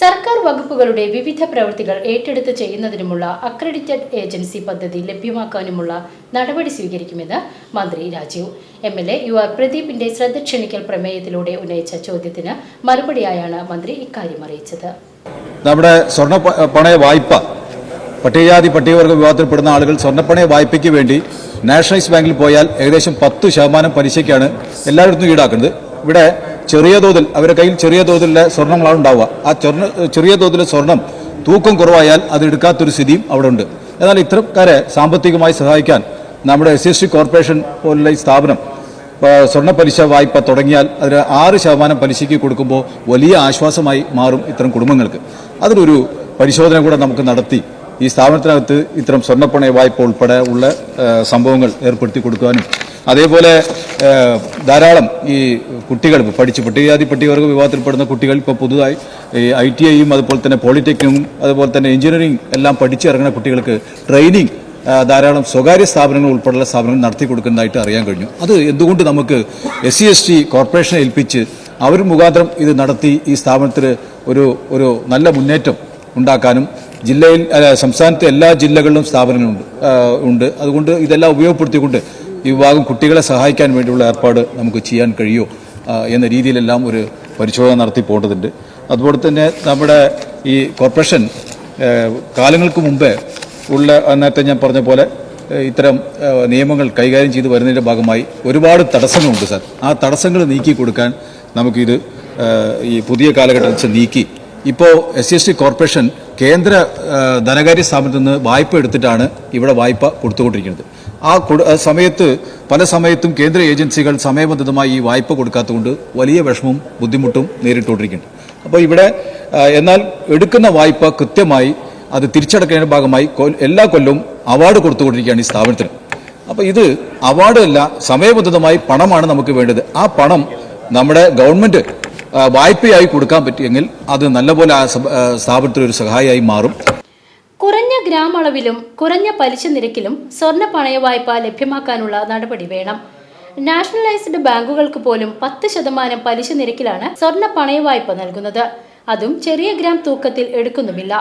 സർക്കാർ വകുപ്പുകളുടെ വിവിധ പ്രവൃത്തികൾ ഏറ്റെടുത്ത് ചെയ്യുന്നതിനുമുള്ള അക്രഡിറ്റഡ് ഏജൻസി പദ്ധതി ലഭ്യമാക്കാനുമുള്ള നടപടി സ്വീകരിക്കുമെന്ന് മന്ത്രി Rajeev. M L A U R പ്രദീപിന്റെ ശ്രദ്ധ ക്ഷണിക്കൽ പ്രമേയത്തിലൂടെ ഉന്നയിച്ച ചോദ്യത്തിന് മറുപടിയായാണ് മന്ത്രി ഇക്കാര്യം അറിയിച്ചത്. നമ്മുടെ സ്വർണ പണയ വായ്പ പട്ടികജാതി പട്ടികവർഗ വിഭാഗത്തിൽപ്പെടുന്ന ആളുകൾ സ്വർണപ്പണയ വായ്പയ്ക്ക് വേണ്ടി നാഷണലൈസ് ബാങ്കിൽ പോയാൽ ഏകദേശം പത്ത് ശതമാനം പലിശയ്ക്കാണ് എല്ലായിടത്തും ഈടാക്കുന്നത്. ഇവിടെ ചെറിയ തോതിൽ അവരുടെ കയ്യിൽ ചെറിയ തോതിലുള്ള സ്വർണങ്ങളാണ് ഉണ്ടാവുക. ആ ചെറു ചെറിയ തോതിലെ സ്വർണം തൂക്കം കുറവായാൽ അത് എടുക്കാത്തൊരു സ്ഥിതിയും അവിടെ ഉണ്ട്. എന്നാൽ ഇത്തരക്കാരെ സാമ്പത്തികമായി സഹായിക്കാൻ നമ്മുടെ എസ് എസ് സി കോർപ്പറേഷൻ പോലുള്ള ഈ സ്ഥാപനം സ്വർണ പലിശ വായ്പ തുടങ്ങിയാൽ അതിന് ആറ് ശതമാനം പലിശയ്ക്ക് കൊടുക്കുമ്പോൾ വലിയ ആശ്വാസമായി മാറും ഇത്തരം കുടുംബങ്ങൾക്ക്. അതിനൊരു പരിശോധന കൂടെ നമുക്ക് നടത്തി ഈ സ്ഥാപനത്തിനകത്ത് ഇത്തരം സ്വർണപ്പണയ വായ്പ ഉൾപ്പെടെ ഉള്ള സംഭവങ്ങൾ ഏർപ്പെടുത്തി കൊടുക്കാനും അതേപോലെ ധാരാളം ഈ കുട്ടികൾ പഠിച്ച്. പട്ടികജാതി പട്ടികവർഗ വിഭാഗത്തിൽപ്പെടുന്ന കുട്ടികൾ ഇപ്പോൾ പുതുതായി ഈ ഐ ടി ഐയും അതുപോലെ തന്നെ പോളിടെക്നിക്കും അതുപോലെ തന്നെ എഞ്ചിനീയറിംഗ് എല്ലാം പഠിച്ചിറങ്ങുന്ന കുട്ടികൾക്ക് ട്രെയിനിങ് ധാരാളം സ്വകാര്യ സ്ഥാപനങ്ങൾ ഉൾപ്പെടെയുള്ള സ്ഥാപനങ്ങൾ നടത്തി കൊടുക്കുന്നതായിട്ട് അറിയാൻ കഴിഞ്ഞു. അത് എന്തുകൊണ്ട് നമുക്ക് എസ് സി എസ് ടി കോർപ്പറേഷനെ ഏൽപ്പിച്ച് അവർ മുഖാന്തരം ഇത് നടത്തി ഈ സ്ഥാപനത്തിൽ ഒരു ഒരു നല്ല മുന്നേറ്റം ഉണ്ടാക്കാനും ജില്ലയിൽ സംസ്ഥാനത്തെ എല്ലാ ജില്ലകളിലും സ്ഥാപനങ്ങളുണ്ട് ഉണ്ട്. അതുകൊണ്ട് ഇതെല്ലാം ഉപയോഗപ്പെടുത്തിക്കൊണ്ട് ഈ വിഭാഗം കുട്ടികളെ സഹായിക്കാൻ വേണ്ടിയുള്ള ഏർപ്പാട് നമുക്ക് ചെയ്യാൻ കഴിയുമോ എന്ന രീതിയിലെല്ലാം ഒരു പരിശോധന നടത്തി പോകേണ്ടതുണ്ട്. അതുപോലെ തന്നെ നമ്മുടെ ഈ കോർപ്പറേഷൻ കാലങ്ങൾക്ക് മുമ്പേ ഉള്ള നേരത്തെ ഞാൻ പറഞ്ഞ പോലെ ഇത്തരം നിയമങ്ങൾ കൈകാര്യം ചെയ്ത് വരുന്നതിന്റെ ഭാഗമായി ഒരുപാട് തടസ്സങ്ങളുണ്ട് സാർ. ആ തടസ്സങ്ങൾ നീക്കി കൊടുക്കാൻ നമുക്കിത് ഈ പുതിയ വെച്ച് നീക്കി. ഇപ്പോൾ എസ് എസ് ടി കോർപ്പറേഷൻ കേന്ദ്ര ധനകാര്യ സ്ഥാപനത്തിൽ നിന്ന് വായ്പ എടുത്തിട്ടാണ് ഇവിടെ വായ്പ കൊടുത്തുകൊണ്ടിരിക്കുന്നത്. ആ സമയത്ത് പല സമയത്തും കേന്ദ്ര ഏജൻസികൾ സമയബന്ധിതമായി ഈ വായ്പ കൊടുക്കാത്തതുകൊണ്ട് വലിയ വിഷമവും ബുദ്ധിമുട്ടും നേരിട്ടുകൊണ്ടിരിക്കുന്നുണ്ട്. അപ്പോൾ ഇവിടെ എന്നാൽ എടുക്കുന്ന വായ്പ കൃത്യമായി അത് തിരിച്ചടക്കേണ്ട ഭാഗമായി എല്ലാ കൊല്ലവും അവാർഡ് കൊടുത്തുകൊണ്ടിരിക്കുകയാണ് ഈ സ്ഥാപനത്തിന്. അപ്പോൾ ഇത് അവാർഡ് അല്ല സമയബന്ധിതമായി പണമാണ് നമുക്ക് വേണ്ടത്. ആ പണം നമ്മുടെ ഗവൺമെന്റ് ആ, വായ്പയായി കൊടുക്കാൻ പറ്റിയെങ്കിൽ അത് നല്ലപോലെ ആ സ്ഥാപനത്തിനൊരു സഹായമായി മാറും. കുറഞ്ഞ ഗ്രാം അളവിലും കുറഞ്ഞ പലിശ നിരക്കിലും സ്വർണ പണയ വായ്പ ലഭ്യമാക്കാനുള്ള നടപടി വേണം. നാഷണലൈസ്ഡ് ബാങ്കുകൾക്ക് പോലും പത്ത് ശതമാനം പലിശ നിരക്കിലാണ് സ്വർണ പണയ വായ്പ നൽകുന്നത്. അതും ചെറിയ ഗ്രാം തൂക്കത്തിൽ എടുക്കുന്നുമില്ല.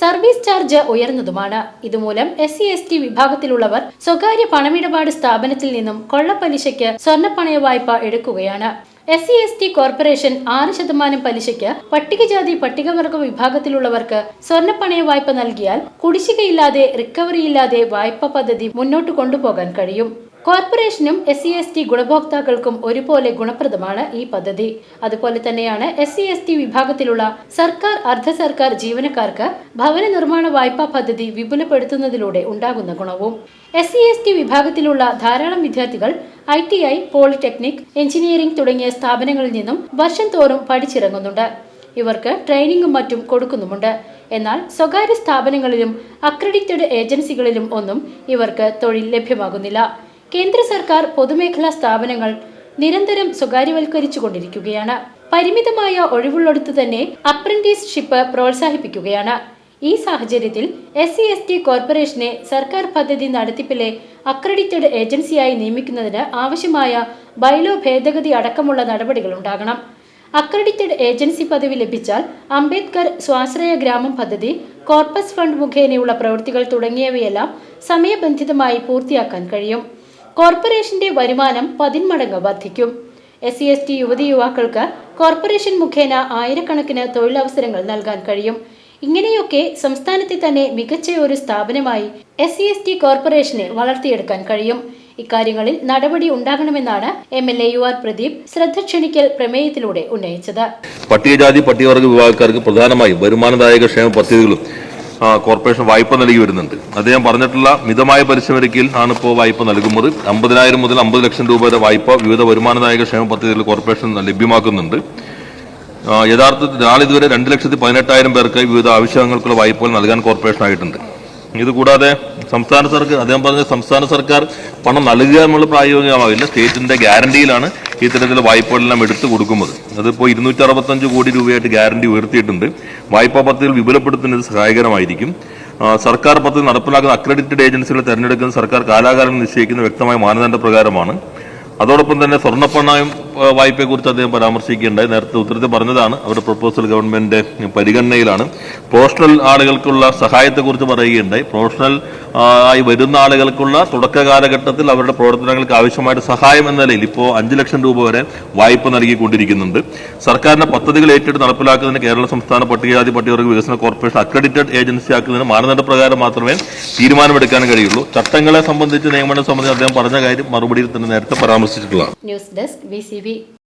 സർവീസ് ചാർജ് ഉയർന്നതുമാണ്. ഇതുമൂലം എസ് സി എസ് ടി വിഭാഗത്തിലുള്ളവർ സ്വകാര്യ പണമിടപാട് സ്ഥാപനത്തിൽ നിന്നും കൊള്ളപ്പലിശയ്ക്ക് സ്വർണ പണയ വായ്പ എടുക്കുകയാണ്. S C S T corporation ആറ് ശതമാനം പലിശയ്ക്ക് പട്ടികജാതി പട്ടികവർഗ വിഭാഗത്തിലുള്ളവർക്ക് സ്വർണപ്പണയ വായ്പ നൽകിയാൽ കുടിശ്ശികയില്ലാതെ റിക്കവറിയില്ലാതെ വായ്പ പദ്ധതി മുന്നോട്ട് കൊണ്ടുപോകാൻ കഴിയും. കോർപ്പറേഷനും എസ് സി എസ് ടി ഗുണഭോക്താക്കൾക്കും ഒരുപോലെ ഗുണപ്രദമാണ് ഈ പദ്ധതി. അതുപോലെ തന്നെയാണ് എസ് സി എസ് ടി വിഭാഗത്തിലുള്ള സർക്കാർ അർദ്ധ സർക്കാർ ജീവനക്കാർക്ക് ഭവന നിർമ്മാണ വായ്പാ പദ്ധതി വിപുലപ്പെടുത്തുന്നതിലൂടെ ഉണ്ടാകുന്ന ഗുണവും. എസ് സി എസ് ടി വിഭാഗത്തിലുള്ള ധാരാളം വിദ്യാർത്ഥികൾ I T I polytechnic engineering തുടങ്ങിയ സ്ഥാപനങ്ങളിൽ നിന്നും വർഷം തോറും പഠിച്ചിറങ്ങുന്നുണ്ട്. ഇവർക്ക് ട്രെയിനിങ്ങും മറ്റും കൊടുക്കുന്നുമുണ്ട്. എന്നാൽ സ്വകാര്യ സ്ഥാപനങ്ങളിലും അക്രഡിറ്റഡ് ഏജൻസികളിലും ഒന്നും ഇവർക്ക് തൊഴിൽ ലഭ്യമാകുന്നില്ല. കേന്ദ്ര സർക്കാർ പൊതുമേഖലാ സ്ഥാപനങ്ങൾ നിരന്തരം സ്വകാര്യവൽക്കരിച്ചു കൊണ്ടിരിക്കുകയാണ് പരിമിതമായ ഒഴിവുള്ളിടത്ത് തന്നെ അപ്രന്റീസ്ഷിപ്പ് പ്രോത്സാഹിപ്പിക്കുകയാണ്. ഈ സാഹചര്യത്തിൽ എസ് സി എസ് ടി കോർപ്പറേഷനെ സർക്കാർ പദ്ധതി നടത്തിപ്പിലെ അക്രഡിറ്റഡ് ഏജൻസിയായി നിയമിക്കുന്നതിന് ആവശ്യമായ ബൈലോ ഭേദഗതി അടക്കമുള്ള നടപടികൾ ഉണ്ടാകണം. അക്രഡിറ്റഡ് ഏജൻസി പദവി ലഭിച്ചാൽ അംബേദ്കർ സ്വാശ്രയ ഗ്രാമം പദ്ധതി കോർപ്പസ് ഫണ്ട് മുഖേനയുള്ള പ്രവൃത്തികൾ തുടങ്ങിയവയെല്ലാം സമയബന്ധിതമായി പൂർത്തിയാക്കാൻ കഴിയും. കോർപ്പറേഷന്റെ വരുമാനം പതിന്മടങ്ങ് വർദ്ധിക്കും. എസ് സി എസ് ടി യുവതി യുവാക്കൾക്ക് കോർപ്പറേഷൻ മുഖേന ആയിരക്കണക്കിന് തൊഴിലവസരങ്ങൾ നൽകാൻ കഴിയും. ഇങ്ങനെയൊക്കെ സംസ്ഥാനത്തെ തന്നെ മികച്ച ഒരു സ്ഥാപനമായി എസ് സി എസ് ടി കോർപ്പറേഷനെ വളർത്തിയെടുക്കാൻ കഴിയും. ഇക്കാര്യങ്ങളിൽ നടപടി ഉണ്ടാകണമെന്നാണ് M L A U R Pradeep ശ്രദ്ധ ക്ഷണിക്കൽ പ്രമേയത്തിലൂടെ ഉന്നയിച്ചത്. പട്ടികജാതി പട്ടികവർഗ വിഭാഗക്കാർക്ക് പ്രധാനമായും വരുമാനദായക ക്ഷേമ പദ്ധതികളും കോർപ്പറേഷൻ വായ്പ നൽകി വരുന്നുണ്ട്. അദ്ദേഹം പറഞ്ഞിട്ടുള്ള മിതമായ പലിശ ആണ് ഇപ്പോൾ വായ്പ നൽകുന്നത്. അമ്പതിനായിരം മുതൽ അമ്പത് ലക്ഷം രൂപ വരെ വായ്പ വിവിധ വരുമാനദായക ക്ഷേമ പദ്ധതികൾ കോർപ്പറേഷൻ ലഭ്യമാക്കുന്നുണ്ട്. യഥാർത്ഥത്തിൽ നാളിതുവരെ രണ്ട് ലക്ഷത്തി പതിനെട്ടായിരം പേർക്ക് വിവിധ ആവശ്യങ്ങൾക്കുള്ള വായ്പകൾ നൽകാൻ കോർപ്പറേഷൻ ആയിട്ടുണ്ട്. ഇത് കൂടാതെ സംസ്ഥാന സർക്കാർ അദ്ദേഹം പറഞ്ഞ സംസ്ഥാന സർക്കാർ പണം നൽകുക എന്നുള്ള പ്രായോഗികമാവില്ല. സ്റ്റേറ്റിന്റെ ഗ്യാരണ്ടിയിലാണ് ഇത്തരത്തിൽ വായ്പകളെല്ലാം എടുത്തു കൊടുക്കുന്നത്. അതിപ്പോൾ ഇരുന്നൂറ്റി അറുപത്തഞ്ച് കോടി രൂപയായിട്ട് ഗ്യാരണ്ടി ഉയർത്തിയിട്ടുണ്ട്. വായ്പാ പദ്ധതികൾ വിപുലപ്പെടുത്തുന്നത് സഹായകരമായിരിക്കും. സർക്കാർ പദ്ധതി നടപ്പിലാക്കുന്ന അക്രഡിറ്റഡ് ഏജൻസികളെ തെരഞ്ഞെടുക്കുന്ന സർക്കാർ കാലാകാലം നിശ്ചയിക്കുന്ന വ്യക്തമായ മാനദണ്ഡ പ്രകാരമാണ് അതോടൊപ്പം തന്നെ സ്വർണപ്പണയം വായ്പയെക്കുറിച്ച് അദ്ദേഹം പരാമർശിക്കുകയുണ്ടായി. നേരത്തെ ഉത്തരത്തിൽ പറഞ്ഞതാണ് അവരുടെ പ്രപ്പോസൽ ഗവൺമെന്റ് പരിഗണനയിലാണ്. പ്രൊഫഷണൽ ആളുകൾക്കുള്ള സഹായത്തെക്കുറിച്ച് പറയുകയുണ്ടായി. പ്രൊഫഷണൽ ആയി വരുന്ന ആളുകൾക്കുള്ള തുടക്ക കാലഘട്ടത്തിൽ അവരുടെ പ്രവർത്തനങ്ങൾക്ക് ആവശ്യമായിട്ട് സഹായം എന്ന നിലയിൽ ഇപ്പോൾ അഞ്ച് ലക്ഷം രൂപ വരെ വായ്പ നൽകിക്കൊണ്ടിരിക്കുന്നുണ്ട്. സർക്കാരിന്റെ പദ്ധതികൾ ഏറ്റെടുത്ത് നടപ്പിലാക്കുന്നതിന് കേരള സംസ്ഥാന പട്ടികജാതി പട്ടികവർഗ വികസന കോർപ്പറേഷൻ അക്രഡിറ്റഡ് ഏജൻസി ആക്കുന്നതിന് മാനദണ്ഡ പ്രകാരം മാത്രമേ തീരുമാനമെടുക്കാൻ കഴിയുള്ളൂ. ചട്ടങ്ങളെ സംബന്ധിച്ച് നിയമനം സംബന്ധിച്ച് അദ്ദേഹം പറഞ്ഞ കാര്യം മറുപടിയിൽ തന്നെ നേരത്തെ പരാമർശിച്ചിട്ടുള്ളതാണ്. News desk TV